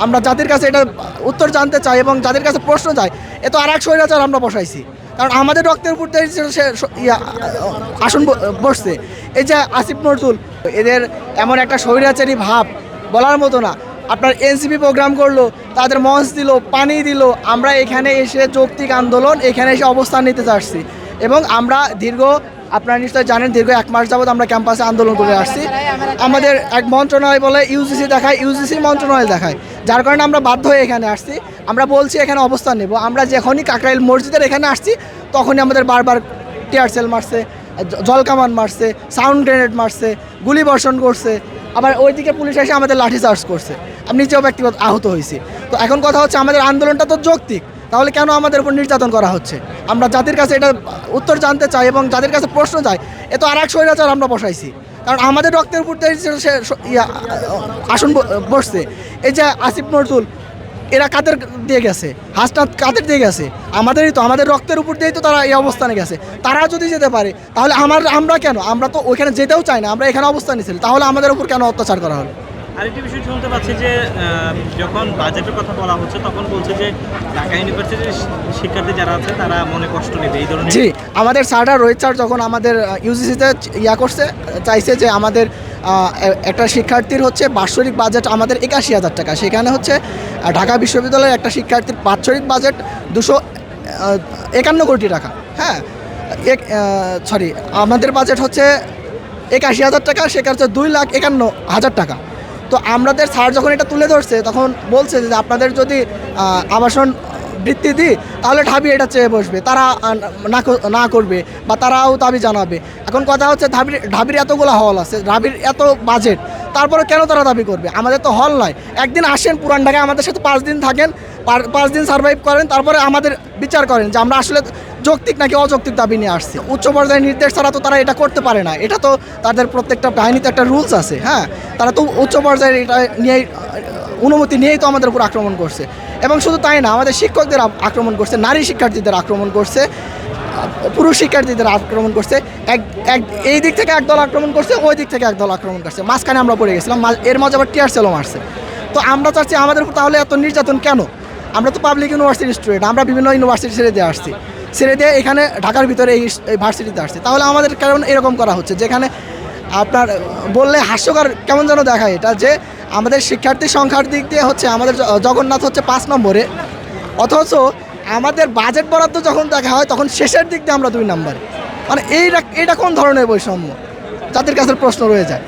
আমরা জাতির কাছে এটা উত্তর জানতে চাই এবং যাদের কাছে প্রশ্ন চাই। এ তো আর এক স্বৈরাচার আমরা বসাইছি। কারণ আমাদের রক্তের উপর সে- আসন বসছে। এই যে আসিফ নজরুল, এদের এমন একটা স্বৈরাচারী ভাব বলার মতো না। আপনার এনসিপি প্রোগ্রাম করল, তাদের মঞ্চ দিল, পানি দিল। আমরা এখানে এসে যৌক্তিক আন্দোলন, এখানে এসে অবস্থান নিতে চাচ্ছি। এবং আমরা দীর্ঘ আপনারা নিশ্চয়ই জানেন, দীর্ঘ এক মাস যাবত আমরা ক্যাম্পাসে আন্দোলন করে আসছি। আমাদের এক মন্ত্রণালয় বলে ইউজিসি দেখায় ইউজিসি মন্ত্রণালয় দেখায়। যার কারণে আমরা বাধ্য হয়ে এখানে আসছি। আমরা বলছি এখানে অবস্থান নেব। আমরা যখনই কাকরাইল মসজিদের এখানে আসছি, তখনই আমাদের বারবার টিয়ার সেল মারছে জলকামান মারছে, সাউন্ড গ্রেনেড মারছে, গুলি বর্ষণ করছে। আবার ওইদিকে পুলিশ এসে আমাদের লাঠি চার্জ করছে। আমি নিজেও ব্যক্তিগত আহত হয়েছি। তো এখন কথা হচ্ছে, আমাদের আন্দোলনটা তো যৌক্তিক। তাহলে কেন আমাদের উপর নির্যাতন করা হচ্ছে? আমরা জাতির কাছে এটা উত্তর জানতে চাই এবং যাদের কাছে প্রশ্ন চাই এ তো আর এক স্বৈরাচার আমরা বসাইছি। কারণ আমাদের রক্তের উপর সে- আসন বসছে। এই যে আসিফ নজরুল, এরা কাদের দিয়ে গেছে? হাসনাত কাদের দিয়ে গেছে? আমাদেরই তো, আমাদের রক্তের উপর দিয়েই তো তারা এই অবস্থানে গেছে। তারা যদি যেতে পারে, তাহলে আমার, আমরা কেন? আমরা তো ওইখানে যেতেও চাই না, আমরা এখানে অবস্থান নিয়েছিলাম তাহলে আমাদের উপর কেন অত্যাচার করা হলো? আরেকটি বিষয় শুনতে পাচ্ছি যে যখন বাজেটের কথা বলা হচ্ছে, তখন বলছে যে, ঢাকা ইউনিভার্সিটির শিক্ষার্থী যারা আছে, তারা মনে কষ্ট নেবে। এই ধরনের জি, আমাদের স্যাররা রোহিত স্যার যখন আমাদের ইউজিসিতে ইয়া করছে, চাইছে যে আমাদের একটা শিক্ষার্থীর হচ্ছে বাৎসরিক বাজেট আমাদের একাশি হাজার টাকা। সেখানে হচ্ছে ঢাকা বিশ্ববিদ্যালয়ের একটা শিক্ষার্থীর বাৎসরিক বাজেট দুশো একান্ন কোটি টাকা। হ্যাঁ এক সরি আমাদের বাজেট হচ্ছে একাশি হাজার টাকা, সেখানে হচ্ছে দুই লাখ একান্ন হাজার টাকা। তো আমাদের স্যার যখন এটা তুলে ধরছে, তখন বলছে যে আপনাদের যদি আবাসন বৃত্তি দিই, তাহলে ঢাবি এটা চেয়ে বসবে। তারা না না করবে বা তারাও দাবি জানাবে। এখন কথা হচ্ছে ঢাবির ঢাবির এতগুলো হল আছে, ঢাবির এত বাজেট, তারপরে কেন তারা দাবি করবে? আমাদের তো হল নয় একদিন আসেন পুরান ঢাকায়, আমাদের সাথে পাঁচ দিন থাকেন, পাঁচ দিন সার্ভাইভ করেন, তারপরে আমাদের বিচার করেন যে আমরা আসলে যৌক্তিক নাকি অযৌক্তিক দাবি নিয়ে আসছে? উচ্চ পর্যায়ের নির্দেশ ছাড়া তো তারা এটা করতে পারে না। এটা তো তাদের প্রত্যেকটা বাহিনীতে একটা রুলস আছে হ্যাঁ? তারা তো উচ্চ পর্যায়ের এটা নিয়েই, অনুমতি নিয়েই তো আমাদের উপর আক্রমণ করছে। এবং শুধু তাই না, আমাদের শিক্ষকদের আক্রমণ করছে, নারী শিক্ষার্থীদের আক্রমণ করছে পুরুষ শিক্ষার্থীদের আক্রমণ করছে। এক এক, এই দিক থেকে একদল আক্রমণ করছে, ওই দিক থেকে একদল আক্রমণ করছে। মাঝখানে আমরা পড়ে গেছিলাম এর মাঝে আবার টিয়ার সেলও মারছে। তো আমরা চাচ্ছি আমাদের তাহলে এত নির্যাতন কেন? আমরা তো পাবলিক ইউনিভার্সিটির স্টুডেন্ট আমরা বিভিন্ন ইউনিভার্সিটি ছেড়ে দিয়ে আসছি। ছেড়ে দিয়ে এখানে ঢাকার ভিতরে এই ভার্সিটিতে আসছি। তাহলে আমাদের কারণ এরকম করা হচ্ছে? যেখানে আপনার বললে হাস্যকর কেমন যেন দেখায় এটা যে আমাদের শিক্ষার্থী সংখ্যার দিক দিয়ে হচ্ছে আমাদের জগন্নাথ হচ্ছে পাঁচ নম্বরে। অথচ আমাদের বাজেট বরাদ্দ যখন দেখা হয়, তখন শেষের দিক দিয়ে আমরা দুই নম্বরে। মানে এইটা এটা কোন ধরনের বৈষম্য? যাদের কাছে প্রশ্ন রয়ে যায়।